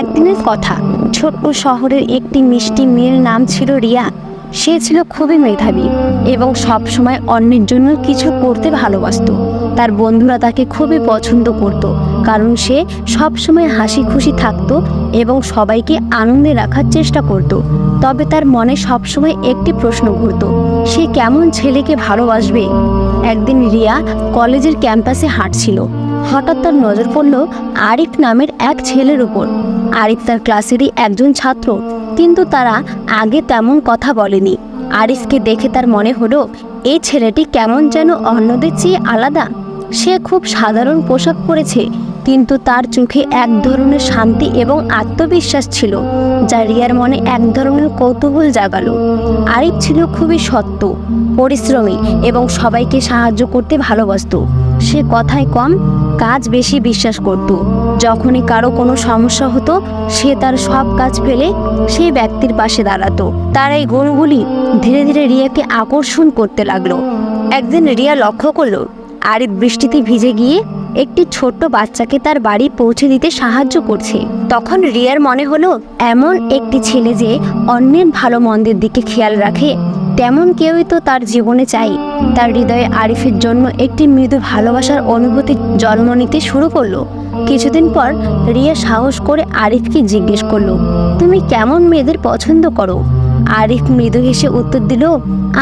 একদিনের কথা। ছোট্ট শহরের একটি মিষ্টি মেয়ের নাম ছিল রিয়া। সে ছিল খুবই মেধাবী এবং সব সময় অন্যের জন্য কিছু করতে ভালোবাসতো। তার বন্ধুরা তাকে খুবই পছন্দ করত, কারণ সে সব সময় হাসি খুশি থাকতো এবং সবাইকে আনন্দে রাখার চেষ্টা করত। তবে তার মনে সবসময় একটি প্রশ্ন ঘুরত, সে কেমন ছেলেকে ভালোবাসবে? একদিন রিয়া কলেজের ক্যাম্পাসে হাঁটছিল। হঠাৎ তার নজর পড়ল আরিফ নামের এক ছেলের উপর। আরিফ তার ক্লাসেরই একজন ছাত্র, কিন্তু তারা আগে তেমন কথা বলেনি। আরিফকে দেখে তার মনে হলো এই ছেলেটি কেমন যেন অন্যদের চেয়ে আলাদা। সে খুব সাধারণ পোশাক পরেছে, কিন্তু তার চোখে এক ধরনের শান্তি এবং আত্মবিশ্বাস ছিল, যা রিয়ার মনে এক ধরনের কৌতূহল জাগালো। আরিফ ছিল খুবই সত্য, পরিশ্রমী এবং সবাইকে সাহায্য করতে ভালোবাসতো। সে কথায় কম কাজ বেশি বিশ্বাস করত। যখনই কারও কোনো সমস্যা হতো, সে তার সব কাজ ফেলে সেই ব্যক্তির পাশে দাঁড়াতো। তার এই গুণগুলি ধীরে ধীরে রিয়াকে আকর্ষণ করতে লাগল। একদিন রিয়া লক্ষ্য করল, আরিফ বৃষ্টিতে ভিজে গিয়ে একটি ছোট্ট বাচ্চাকে তার বাড়ি পৌঁছে দিতে সাহায্য করছে। তখন রিয়ার মনে হলো, এমন একটি ছেলে যে অন্যের ভালো মন্দের দিকে খেয়াল রাখে। তেমন কেউই তো তার জীবনে চাই। তার হৃদয়ে আরিফের জন্য একটি মৃদু ভালোবাসার অনুভূতি জন্ম নিতে শুরু করল। কিছুদিন পর রিয়া সাহস করে আরিফকে জিজ্ঞেস করল, তুমি কেমন মেয়েদের পছন্দ করো? আরিফ মৃদু হেসে উত্তর দিল,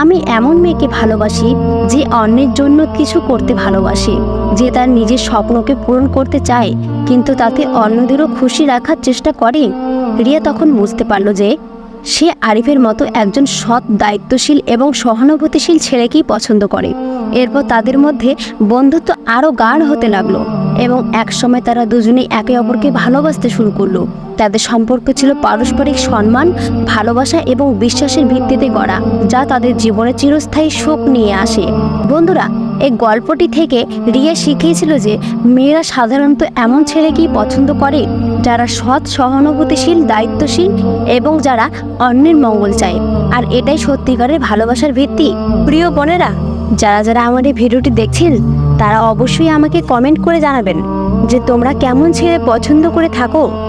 আমি এমন মেয়েকে ভালোবাসি যে অন্যের জন্য কিছু করতে ভালোবাসে, যে তার নিজের স্বপ্নকে পূরণ করতে চায়, কিন্তু তাতে অন্যদেরও খুশি রাখার চেষ্টা করে। রিয়া তখন বুঝতে পারল যে সে আরিফের মতো একজন সৎ, দায়িত্বশীল এবং সহানুভূতিশীল ছেলেকেই পছন্দ করে। এরপর তাদের মধ্যে বন্ধুত্ব আরও গাঢ় হতে লাগল এবং একসময় তারা দুজনেই একে অপরকে ভালোবাসতে শুরু করল। তাদের সম্পর্ক ছিল পারস্পরিক সম্মান, ভালোবাসা এবং বিশ্বাসের ভিত্তিতে গড়া, যা তাদের জীবনে চিরস্থায়ী সুখ নিয়ে আসে। বন্ধুরা এই গল্পটি থেকে রিয়া শিখিয়েছিল যে মেয়েরা সাধারণত এমন ছেলেকেই পছন্দ করে যারা সৎ, সহানুভূতিশীল, দায়িত্বশীল এবং যারা অন্যের মঙ্গল চায়। আর এটাই সত্যিকারের ভালোবাসার ভিত্তি। প্রিয় বোনেরা, যারা যারা আমার এই ভিডিওটি দেখছেন, তারা অবশ্যই আমাকে কমেন্ট করে জানাবেন যে তোমরা কেমন ছেলে পছন্দ করে থাকো।